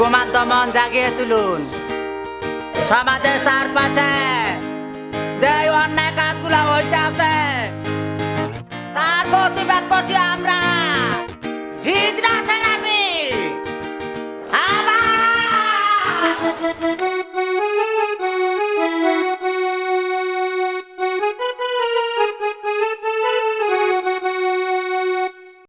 ঘুমান্ত মন জাগিয়ে তুলুন। সমাজের চারপাশে যে অন্যায় কাজগুলো হইতে আছে তার প্রতিবাদ করছি আমরা।